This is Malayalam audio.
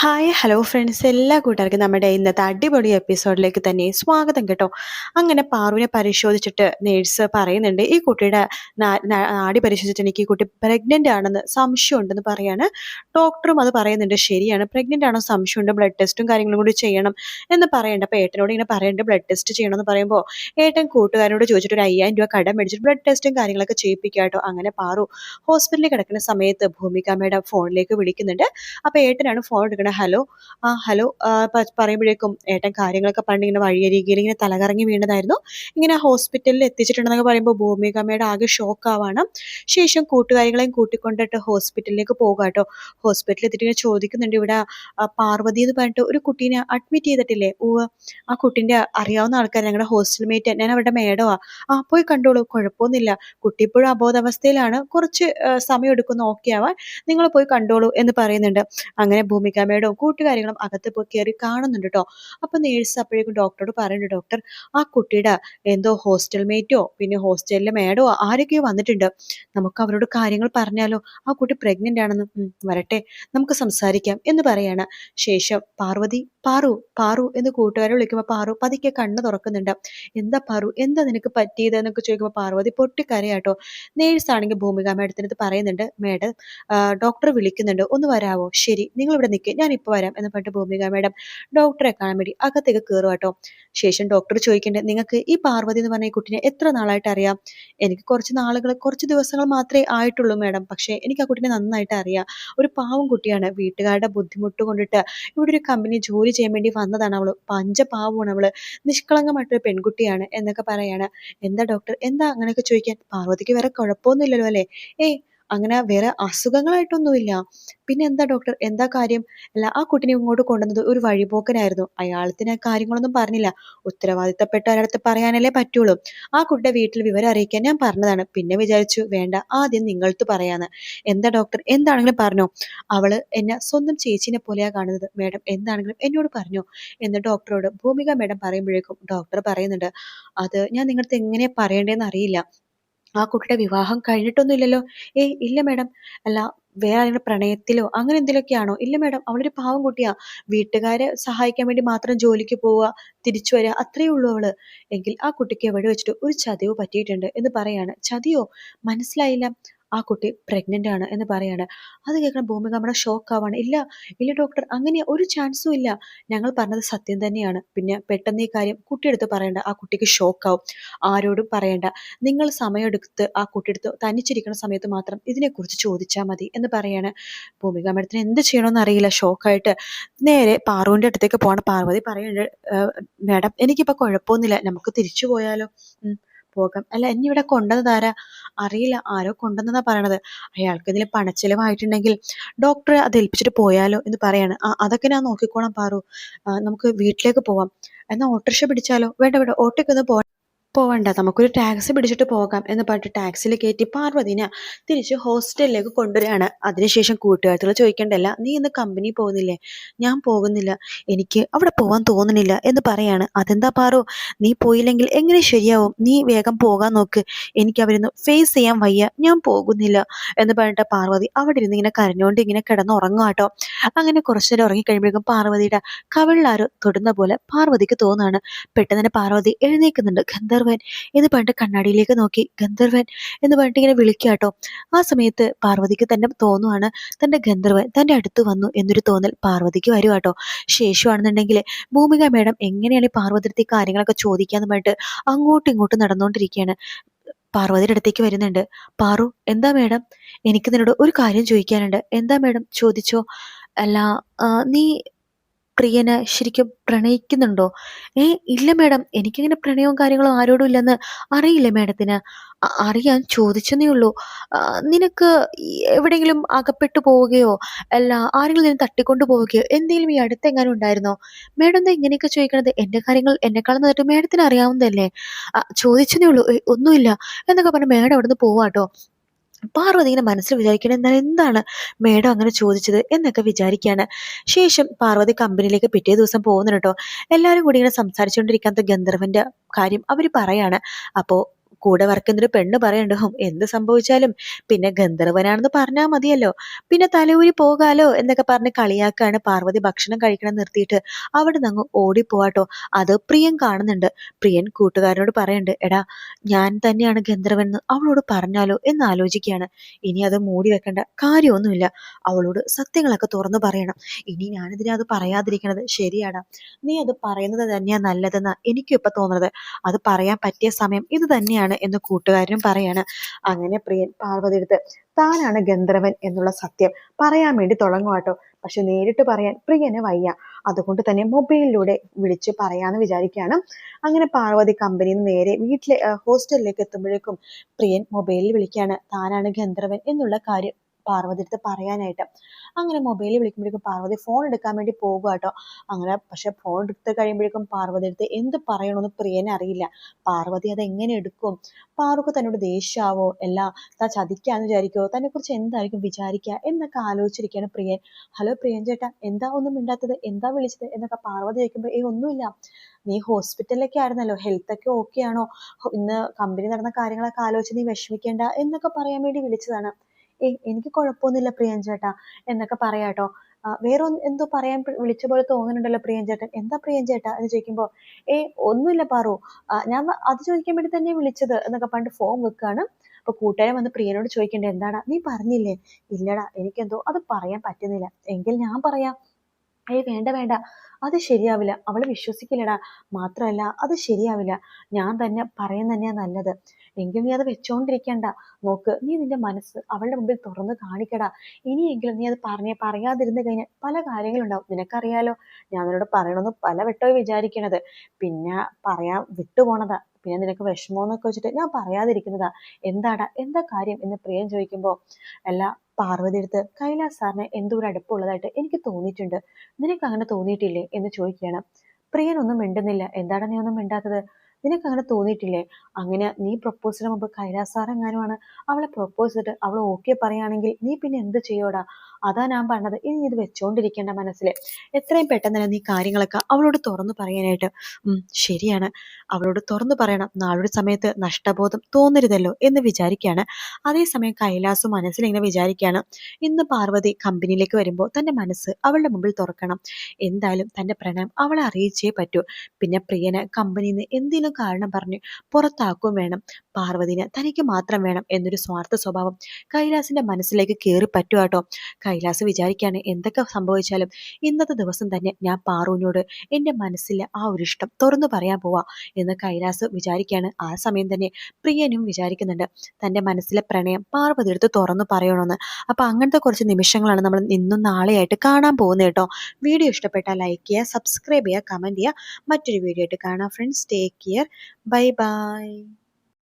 ഹായ് ഹലോ ഫ്രണ്ട്സ് എല്ലാ കൂട്ടുകാർക്കും നമ്മുടെ ഇന്നത്തെ അടിപൊളി എപ്പിസോഡിലേക്ക് തന്നെ സ്വാഗതം കേട്ടോ. അങ്ങനെ പാറുവിനെ പരിശോധിച്ചിട്ട് നേഴ്സ് പറയുന്നുണ്ട് ഈ കുട്ടിയുടെ നാടി പരിശോധിച്ചിട്ട് എനിക്ക് ഈ കുട്ടി പ്രഗ്നന്റ് ആണെന്ന് സംശയം ഉണ്ടെന്ന് പറയാണ് ഡോക്ടറും അത് പറയുന്നുണ്ട് ശരിയാണ് പ്രഗ്നന്റ് ആണോ സംശയം സംശയമുണ്ട് ബ്ലഡ് ടെസ്റ്റും കാര്യങ്ങളും കൂടി ചെയ്യണം എന്ന് പറയേണ്ട. അപ്പോൾ ഏട്ടനോട് ഇങ്ങനെ പറയേണ്ടത് ബ്ലഡ് ടെസ്റ്റ് ചെയ്യണമെന്ന് പറയുമ്പോൾ ഏട്ടൻ കൂട്ടുകാരോട് ചോദിച്ചിട്ട് ഒരു അയ്യായിരം രൂപ കടം മേടിച്ചിട്ട് ബ്ലഡ് ടെസ്റ്റും കാര്യങ്ങളൊക്കെ ചെയ്യിപ്പിക്കാട്ടോ അങ്ങനെ പാറു ഹോസ്പിറ്റലിൽ കിടക്കുന്ന സമയത്ത് ഭൂമികാമ്മയുടെ ഫോണിലേക്ക് വിളിക്കുന്നുണ്ട്. അപ്പോൾ ഏട്ടനാണ് ഫോൺ എടുക്കുന്നത് ഹലോ ആ ഹലോ പറയുമ്പോഴേക്കും ഏട്ടൻ കാര്യങ്ങളൊക്കെ പണ്ട് ഇങ്ങനെ വഴിയരികിൽ ഇങ്ങനെ തലകറങ്ങി വീണതായിരുന്നു. ഇങ്ങനെ ഹോസ്പിറ്റലിൽ എത്തിച്ചിട്ടുണ്ടെന്നൊക്കെ പറയുമ്പോൾ ഭൂമികമ്മയുടെ ആകെ ഷോക്ക് ആവാണ്. ശേഷം കൂട്ടുകാരികളെയും കൂട്ടിക്കൊണ്ടിട്ട് ഹോസ്പിറ്റലിലേക്ക് പോകുക കേട്ടോ. ഹോസ്പിറ്റലിൽ എത്തിയിട്ട് ഇങ്ങനെ ചോദിക്കുന്നുണ്ട് ഇവിടെ പാർവതി എന്ന് പറഞ്ഞിട്ട് ഒരു കുട്ടീനെ അഡ്മിറ്റ് ചെയ്തിട്ടില്ലേ? ഓ ആ കുട്ടീന്റെ അറിയാവുന്ന ആൾക്കാർ ഞങ്ങളുടെ ഹോസ്റ്റൽ മേറ്റ് ഞാൻ അവരുടെ മേഡമാ ആ. പോയി കണ്ടോളൂ കുഴപ്പമൊന്നുമില്ല. കുട്ടി ഇപ്പോഴും അബോധാവസ്ഥയിലാണ്. കുറച്ച് സമയം എടുക്കുന്നു ഓക്കെ ആവാൻ. നിങ്ങൾ പോയി കണ്ടോളൂ എന്ന് പറയുന്നുണ്ട്. അങ്ങനെ ഭൂമികാമ്മയുടെ കൂട്ടുകാരികളും അകത്ത് പോയി കയറി കാണുന്നുണ്ട് കേട്ടോ അപ്പൊ നേഴ്സ് അപ്പോഴേക്കും ഡോക്ടറോട് പറയുന്നുണ്ട് ഡോക്ടർ ആ കുട്ടിയുടെ എന്തോ ഹോസ്റ്റൽ മേറ്റോ പിന്നെ ഹോസ്റ്റലിലെ മേഡോ ആരൊക്കെയോ വന്നിട്ടുണ്ട്. നമുക്ക് അവരോട് കാര്യങ്ങൾ പറഞ്ഞാലോ? ആ കുട്ടി പ്രഗ്നന്റ് ആണെന്ന് വരട്ടെ നമുക്ക് സംസാരിക്കാം എന്ന് പറയാണ്. ശേഷം പാർവതി പാറു പാറു എന്ന് കൂട്ടുകാരെ വിളിക്കുമ്പോൾ പാറു പതുക്കെ കണ്ണ് തുറക്കുന്നുണ്ട്. എന്താ പാറു? എന്താ നിനക്ക് പറ്റിയത്? എന്നൊക്കെ ചോദിക്കുമ്പോൾ പാർവതി പൊട്ടിക്കരയാട്ടോ. നേഴ്സ് ആണെങ്കിൽ ഭൂമിക മേഡത്തിനടുത്ത് പറയുന്നുണ്ട് മേഡം ഡോക്ടർ വിളിക്കുന്നുണ്ട്. ഒന്ന് വരാവോ? ശരി നിങ്ങൾ ഇവിടെ നിൽക്കുക ഞാൻ ഇപ്പോൾ വരാം എന്ന് പറഞ്ഞിട്ട് ഭൂമിക മേഡം ഡോക്ടറെ കാണാൻ വേണ്ടി അകത്തേക്ക് കയറുക കേട്ടോ ശേഷം ഡോക്ടർ ചോദിക്കേണ്ടത് നിങ്ങൾക്ക് ഈ പാർവതി എന്ന് പറഞ്ഞ കുട്ടിനെ എത്ര നാളായിട്ട് അറിയാം? എനിക്ക് കുറച്ച് നാളുകൾ കുറച്ച് ദിവസങ്ങൾ മാത്രമേ ആയിട്ടുള്ളൂ മേഡം. പക്ഷേ എനിക്ക് ആ കുട്ടിനെ നന്നായിട്ട് അറിയാം. ഒരു പാവം കുട്ടിയാണ്. വീട്ടുകാരുടെ ബുദ്ധിമുട്ട് കൊണ്ടിട്ട് ഇവിടെ ഒരു കമ്പനി ജോലി ചെയ്യാൻ വേണ്ടി വന്നതാണ് അവൾ. പഞ്ചപാവമാണ് അവൾ. നിഷ്കളങ്കമായിട്ടൊരു പെൺകുട്ടിയാണ് എന്നൊക്കെ പറയാണ്. എന്താ ഡോക്ടർ? എന്താ അങ്ങനെയൊക്കെ ചോദിക്കാൻ? പാർവതിക്ക് വേറെ കുഴപ്പമൊന്നുമില്ലല്ലോ അല്ലേ? ഏയ് അങ്ങനെ വേറെ അസുഖങ്ങളായിട്ടൊന്നുമില്ല. പിന്നെ എന്താ ഡോക്ടർ എന്താ കാര്യം? അല്ല ആ കുട്ടിനെ ഇങ്ങോട്ട് കൊണ്ടുവന്നത് ഒരു വഴിപോക്കനായിരുന്നു. അയാളത്തിന് കാര്യങ്ങളൊന്നും പറഞ്ഞില്ല. ഉത്തരവാദിത്തപ്പെട്ട ഒരിടത്ത് പറയാനല്ലേ പറ്റുള്ളൂ. ആ കുട്ടിയുടെ വീട്ടിൽ വിവരം അറിയിക്കാൻ ഞാൻ പറഞ്ഞതാണ്. പിന്നെ വിചാരിച്ചു വേണ്ട ആദ്യം നിങ്ങളടുത്ത് പറയാന്ന്. എന്താ ഡോക്ടർ എന്താണെങ്കിലും പറഞ്ഞു. അവൾ എന്നെ സ്വന്തം ചേച്ചിനെ പോലെയാണ് കാണുന്നത്. മേഡം എന്താണെങ്കിലും എന്നോട് പറഞ്ഞു. എന്ന് ഡോക്ടറോട് ഭൂമിക മേഡം പറയുമ്പോഴേക്കും ഡോക്ടർ പറയുന്നുണ്ട് അത് ഞാൻ നിങ്ങളടുത്ത് എങ്ങനെയാ പറയേണ്ടതെന്ന് അറിയില്ല. ആ കുട്ടിയുടെ വിവാഹം കഴിഞ്ഞിട്ടൊന്നുമില്ലല്ലോ. ഏയ് ഇല്ല മേഡം. അല്ല വേറെ പ്രണയത്തിലോ അങ്ങനെ എന്തെങ്കിലുമൊക്കെയാണോ? ഇല്ല മേഡം അവളൊരു പാവം കുട്ടിയാ. വീട്ടുകാരെ സഹായിക്കാൻ വേണ്ടി മാത്രം ജോലിക്ക് പോവുക തിരിച്ചു വരിക അത്രയേ ഉള്ളൂ അവൾ. എങ്കിൽ ആ കുട്ടിക്ക് എവിടെ വെച്ചിട്ട് ഒരു ചതിവ് പറ്റിയിട്ടുണ്ട് എന്ന് പറയാണ്. ചതിയോ? മനസ്സിലായില്ല. ആ കുട്ടി പ്രഗ്നന്റ് ആണ് എന്ന് പറയാണ്. അത് കേൾക്കണം ഭൂമിക നമ്മുടെ ഷോക്ക് ആവാണ്. ഇല്ല ഇല്ല ഡോക്ടർ അങ്ങനെ ഒരു ചാൻസും ഇല്ല. ഞങ്ങൾ പറഞ്ഞത് സത്യം തന്നെയാണ്. പിന്നെ പെട്ടെന്ന് ഈ കാര്യം കുട്ടിയെടുത്ത് പറയണ്ട. ആ കുട്ടിക്ക് ഷോക്ക് ആവും. ആരോടും പറയണ്ട. നിങ്ങൾ സമയമെടുത്ത് ആ കുട്ടിയെടുത്ത് തനിച്ചിരിക്കുന്ന സമയത്ത് മാത്രം ഇതിനെക്കുറിച്ച് ചോദിച്ചാൽ മതി എന്ന് പറയാണ്. ഭൂമിക മേഡത്തിന് എന്ത് ചെയ്യണമെന്ന് അറിയില്ല. ഷോക്കായിട്ട് നേരെ പാറുവിന്റെ അടുത്തേക്ക് പോകണം പാർവതി പറയുന്നുണ്ട് മേഡം എനിക്കിപ്പോൾ കുഴപ്പമൊന്നുമില്ല. നമുക്ക് തിരിച്ചു പോയാലോ? പോകാം. അല്ല എന്നെ ഇവിടെ കൊണ്ടുവന്നത് ആരാ? അറിയില്ല. ആരോ കൊണ്ടുവന്നതാ പറയണത്. അയാൾക്ക് ഇതിൽ പണച്ചിലവായിട്ടുണ്ടെങ്കിൽ ഡോക്ടറെ അത് ഏൽപ്പിച്ചിട്ട് പോയാലോ എന്ന് പറയാണ്. ആ അതൊക്കെ ഞാൻ നോക്കിക്കോളാം പാറു. നമുക്ക് വീട്ടിലേക്ക് പോവാം. എന്നാൽ ഓട്ടോറിക്ഷ പിടിച്ചാലോ? വേണ്ട വേണ്ട. ഓട്ടോയ്ക്കൊന്ന് പോ പോവണ്ട നമുക്കൊരു ടാക്സി പിടിച്ചിട്ട് പോകാം എന്ന് പറഞ്ഞിട്ട് ടാക്സിയിൽ കയറ്റി പാർവതിനെ തിരിച്ച് ഹോസ്റ്റലിലേക്ക് കൊണ്ടുവരികയാണ്. അതിനുശേഷം കൂട്ടുകാരത്തിൽ ചോദിക്കേണ്ടല്ല നീ ഇന്ന് കമ്പനി പോകുന്നില്ലേ? ഞാൻ പോകുന്നില്ല. എനിക്ക് അവിടെ പോകാൻ തോന്നുന്നില്ല എന്ന് പറയാണ്. അതെന്താ പാറോ? നീ പോയില്ലെങ്കിൽ എങ്ങനെ ശരിയാവും? നീ വേഗം പോകാൻ നോക്ക്. എനിക്ക് അവരൊന്ന് ഫേസ് ചെയ്യാൻ വയ്യ. ഞാൻ പോകുന്നില്ല എന്ന് പറഞ്ഞിട്ട് പാർവതി അവിടെ ഇരുന്ന് ഇങ്ങനെ കരഞ്ഞുകൊണ്ട് ഇങ്ങനെ കിടന്ന് ഉറങ്ങുക കേട്ടോ അങ്ങനെ കുറച്ചു നേരം ഉറങ്ങി കഴിയുമ്പോഴേക്കും പാർവതിയുടെ കവിളിലാരോ തൊടുന്ന പോലെ പാർവതിക്ക് തോന്നുകയാണ്. പെട്ടെന്ന് പാർവതി എഴുന്നേൽക്കുന്നുണ്ട്. ഗന്ധർവൻ എന്ന് പറഞ്ഞിട്ട് കണ്ണാടിയിലേക്ക് നോക്കി. ഗന്ധർവൻ എന്ന് പറഞ്ഞിട്ട് ഇങ്ങനെ വിളിക്കുക കേട്ടോ ആ സമയത്ത് പാർവതിക്ക് തന്നെ തോന്നുവാണ് തന്റെ ഗന്ധർവൻ തന്റെ അടുത്ത് വന്നു എന്നൊരു തോന്നൽ പാർവതിക്ക് വരും കേട്ടോ ശേഷമാണെന്നുണ്ടെങ്കിൽ ഭൂമിക മേഡം എങ്ങനെയാണ് ഈ പാർവതിയുടെ കാര്യങ്ങളൊക്കെ ചോദിക്കാന്ന് പറഞ്ഞിട്ട് അങ്ങോട്ടും ഇങ്ങോട്ടും നടന്നുകൊണ്ടിരിക്കുകയാണ്. പാർവതിയുടെ അടുത്തേക്ക് വരുന്നുണ്ട്. പാറു എന്താ മേഡം? എനിക്ക് നിന്നോട് ഒരു കാര്യം ചോദിക്കാനുണ്ട്. എന്താ മേഡം ചോദിച്ചോ? അല്ല നീ പ്രിയനെ ശരിക്കും പ്രണയിക്കുന്നുണ്ടോ? ഏ ഇല്ല മേഡം. എനിക്കിങ്ങനെ പ്രണയവും കാര്യങ്ങളും ആരോടും ഇല്ലെന്ന് അറിയില്ല മേഡത്തിന്. അറിയാൻ ചോദിച്ചെന്നേ ഉള്ളൂ. നിനക്ക് എവിടെയെങ്കിലും അകപ്പെട്ടു പോവുകയോ അല്ല ആരെങ്കിലും നിന്നെ തട്ടിക്കൊണ്ടു പോവുകയോ എന്തെങ്കിലും ഈ അടുത്ത് എങ്ങാനും ഉണ്ടായിരുന്നോ? മേഡം എന്താ ഇങ്ങനെയൊക്കെ ചോദിക്കണത് എന്റെ കാര്യങ്ങൾ എന്നെക്കാളും നന്നായിട്ട് മേഡത്തിന് അറിയാവുന്നതല്ലേ? ചോദിച്ചെന്നേ ഉള്ളൂ. ഒന്നുമില്ല. എന്നൊക്കെ പറഞ്ഞ് മേഡം അവിടുന്ന് പോവാട്ടോ. പാർവതി ഇങ്ങനെ മനസ്സിൽ വിചാരിക്കണം എന്നാൽ എന്താണ് മേഡം അങ്ങനെ ചോദിച്ചത് എന്നൊക്കെ വിചാരിക്കുകയാണ് ശേഷം പാർവതി കമ്പനിയിലേക്ക് പിറ്റേ ദിവസം പോകുന്നുണ്ട് കേട്ടോ. എല്ലാവരും കൂടി ഇങ്ങനെ സംസാരിച്ചുകൊണ്ടിരിക്കാത്ത ഗന്ധർവന്റെ കാര്യം അവർ പറയാണ്. അപ്പോൾ കൂടെ വർക്കുന്നൊരു പെണ്ണ് പറയണ്ട് എന്ത് സംഭവിച്ചാലും പിന്നെ ഗന്ധർവനാണെന്ന് പറഞ്ഞാൽ മതിയല്ലോ. പിന്നെ തലയൂരി പോകാലോ എന്നൊക്കെ പറഞ്ഞ് കളിയാക്കാണ് പാർവതി ഭക്ഷണം കഴിക്കണം നിർത്തിയിട്ട് അവിടെ നിന്ന് ഓടിപ്പോവാട്ടോ. അത് പ്രിയൻ കാണുന്നുണ്ട്. പ്രിയൻ കൂട്ടുകാരനോട് പറയണ്ട് എടാ ഞാൻ തന്നെയാണ് ഗന്ധർവൻ എന്ന് അവളോട് പറഞ്ഞാലോ എന്ന് ആലോചിക്കുകയാണ്. ഇനി അത് മൂടി വെക്കേണ്ട കാര്യമൊന്നുമില്ല. അവളോട് സത്യങ്ങളൊക്കെ തുറന്നു പറയണം. ഇനി ഞാനിതിനെ അത് പറയാതിരിക്കണത് ശരിയാടാ. നീ അത് പറയുന്നത് തന്നെയാ നല്ലതെന്നാ എനിക്കും ഇപ്പൊ തോന്നുന്നത് അത് പറയാൻ പറ്റിയ സമയം ഇത് തന്നെയാണ്. എന്ന് കൂട്ടുകാരനും പറയാണ്. അങ്ങനെ പ്രിയൻ പാർവതി എടുത്ത് താനാണ് ഗന്ധർവൻ എന്നുള്ള സത്യം പറയാൻ വേണ്ടി തുടങ്ങുവാട്ടോ പക്ഷെ നേരിട്ട് പറയാൻ പ്രിയന് വയ്യ. അതുകൊണ്ട് തന്നെ മൊബൈലിലൂടെ വിളിച്ച് പറയാന്ന് വിചാരിക്കുകയാണ്. അങ്ങനെ പാർവതി കമ്പനിയിൽ നിന്ന് നേരെ വീട്ടിലെ ഹോസ്റ്റലിലേക്ക് എത്തുമ്പോഴേക്കും പ്രിയൻ മൊബൈലിൽ വിളിക്കുകയാണ്. താനാണ് ഗന്ധർവൻ എന്നുള്ള കാര്യം പാർവതി അടുത്ത് പറയാനായിട്ട്. അങ്ങനെ മൊബൈലിൽ വിളിക്കുമ്പോഴേക്കും പാർവതി ഫോൺ എടുക്കാൻ വേണ്ടി പോകുക കേട്ടോ അങ്ങനെ പക്ഷെ ഫോൺ എടുത്ത് കഴിയുമ്പോഴേക്കും പാർവതി അടുത്ത് എന്ത് പറയണമെന്ന് പ്രിയനെ അറിയില്ല. പാർവതി അത് എങ്ങനെ എടുക്കും? പാറുക്ക് തന്നോട് ദേഷ്യാവോ? അല്ല താൻ ചതിക്കാന്ന് വിചാരിക്കോ തന്നെ കുറിച്ച് എന്തായിരിക്കും വിചാരിക്കുക എന്നൊക്കെ ആലോചിച്ചിരിക്കുകയാണ് പ്രിയൻ. ഹലോ പ്രിയൻ ചേട്ടാ എന്താ ഒന്നും മിണ്ടാത്തത്? എന്താ വിളിച്ചത്? എന്നൊക്കെ പാർവതി ചോദിക്കുമ്പോൾ ഏയ് ഒന്നുമില്ല. നീ ഹോസ്പിറ്റലിലൊക്കെ ആയിരുന്നല്ലോ. ഹെൽത്ത് ഒക്കെ ഓക്കെ ആണോ? ഇന്ന് കമ്പനി നടന്ന കാര്യങ്ങളൊക്കെ ആലോചിച്ച് നീ വിഷമിക്കേണ്ട എന്നൊക്കെ പറയാൻ വേണ്ടി വിളിച്ചതാണ്. ഏയ് എനിക്ക് കുഴപ്പമൊന്നുമില്ല പ്രിയൻ ചേട്ടാ എന്നൊക്കെ പറയാട്ടോ. വേറെ എന്തോ പറയാൻ വിളിച്ച പോലെ തോന്നുന്നുണ്ടല്ലോ പ്രിയൻ ചേട്ടൻ എന്താ പ്രിയൻ ചേട്ടാ എന്ന് ചോദിക്കുമ്പോൾ ഏയ് ഒന്നുമില്ല പാറു. ഞാൻ അത് ചോദിക്കാൻ വേണ്ടി തന്നെ വിളിച്ചത് എന്നൊക്കെ പറഞ്ഞിട്ട് ഫോം വെക്കുകയാണ് അപ്പൊ കൂട്ടുകാരൻ വന്ന് പ്രിയനോട് ചോദിക്കണ്ടേ എന്താടാ നീ പറഞ്ഞില്ലേ? ഇല്ലടാ എനിക്കെന്തോ അത് പറയാൻ പറ്റുന്നില്ല. എങ്കിൽ ഞാൻ പറയാം. ഏയ് വേണ്ട വേണ്ട. അത് ശരിയാവില്ല. അവൾ വിശ്വസിക്കില്ലടാ. മാത്രമല്ല അത് ശരിയാവില്ല. ഞാൻ തന്നെ പറയുന്ന തന്നെയാ നല്ലത്. എങ്കിൽ നീ അത് വെച്ചോണ്ടിരിക്കണ്ട. നോക്ക് നീ നിന്റെ മനസ്സ് അവളുടെ മുമ്പിൽ തുറന്ന് കാണിക്കടാ. ഇനിയെങ്കിലും നീ അത് പറഞ്ഞേ പറയാതിരുന്ന് കഴിഞ്ഞാൽ പല കാര്യങ്ങളുണ്ടാവും. നിനക്കറിയാലോ ഞാൻ നിന്നോട് പറയണമെന്ന് പല വട്ടവും വിചാരിക്കണത്. പിന്നെ പറയാൻ വിട്ടുപോണതാ. പിന്നെ നിനക്ക് വിഷമോന്നൊക്കെ വെച്ചിട്ട് ഞാൻ പറയാതിരിക്കുന്നതാ. എന്താടാ എന്താ കാര്യം എന്ന് പ്രിയം ചോദിക്കുമ്പോൾ അല്ല പാർവതി എടുത്ത് കൈലാസ് സാറിന് എന്തോ ഒരു അടുപ്പമുള്ളതായിട്ട് എനിക്ക് തോന്നിയിട്ടുണ്ട്. നിനക്ക് അങ്ങനെ തോന്നിയിട്ടില്ലേ? എന്ന് ചോദിക്കുകയാണ്. പ്രിയൻ ഒന്നും മിണ്ടുന്നില്ല. എന്താണ് നീ ഒന്നും മിണ്ടാത്തത്? നിനക്ക് അങ്ങനെ തോന്നിയിട്ടില്ലേ? അങ്ങനെ നീ പ്രപ്പോസിന് മുമ്പ് കൈലാസ് സാർ എങ്ങാനുമാണ് അവളെ പ്രപ്പോസ് ചെയ്തിട്ട് അവൾ ഓക്കെ പറയുകയാണെങ്കിൽ നീ പിന്നെ എന്ത് ചെയ്യോടാ അതാ ഞാൻ പറഞ്ഞത്. ഇനി ഇത് വെച്ചോണ്ടിരിക്കേണ്ട മനസ്സിൽ എത്രയും പെട്ടെന്ന് തന്നെ നീ കാര്യങ്ങളൊക്കെ അവളോട് തുറന്നു പറയാനായിട്ട്. ശരിയാണ്. അവളോട് തുറന്നു പറയണം. നാളൊരു സമയത്ത് നഷ്ടബോധം തോന്നരുതല്ലോ എന്ന് വിചാരിക്കുകയാണ്. അതേസമയം കൈലാസു മനസ്സിൽ ഇങ്ങനെ വിചാരിക്കുകയാണ്. ഇന്ന് പാർവതി കമ്പനിയിലേക്ക് വരുമ്പോൾ തന്റെ മനസ്സ് അവളുടെ മുമ്പിൽ തുറക്കണം. എന്തായാലും തന്റെ പ്രണയം അവളെ അറിയിച്ചേ പറ്റൂ. പിന്നെ പ്രിയന് കമ്പനിയിൽ നിന്ന് എന്തെങ്കിലും കാരണം പറഞ്ഞ് പുറത്താക്കുകയും വേണം. പാർവതിനെ തനിക്ക് മാത്രം വേണം എന്നൊരു സ്വാർത്ഥ സ്വഭാവം കൈലാസിന്റെ മനസ്സിലേക്ക് കയറി പറ്റുവാട്ടോ കൈലാസ് വിചാരിക്കാണ് എന്തൊക്കെ സംഭവിച്ചാലും ഇന്നത്തെ ദിവസം തന്നെ ഞാൻ പാറുവിനോട് എന്റെ മനസ്സിലെ ആ ഒരു ഇഷ്ടം തുറന്നു പറയാൻ പോവാ എന്ന് കൈലാസ് വിചാരിക്കാണ്. ആ സമയം തന്നെ പ്രിയനും വിചാരിക്കുന്നുണ്ട് തന്റെ മനസ്സിലെ പ്രണയം പാർവതി എടുത്ത് തുറന്നു പറയണമെന്ന് അപ്പോൾ അങ്ങനത്തെ കുറച്ച് നിമിഷങ്ങളാണ് നമ്മൾ ഇന്നും നാളെയായിട്ട് കാണാൻ പോകുന്നത് കേട്ടോ. വീഡിയോ ഇഷ്ടപ്പെട്ടാൽ ലൈക്ക് ചെയ്യുക സബ്സ്ക്രൈബ് ചെയ്യുക കമന്റ് ചെയ്യുക. മറ്റൊരു വീഡിയോ ആയിട്ട് കാണാം friends. Take care. Bye bye.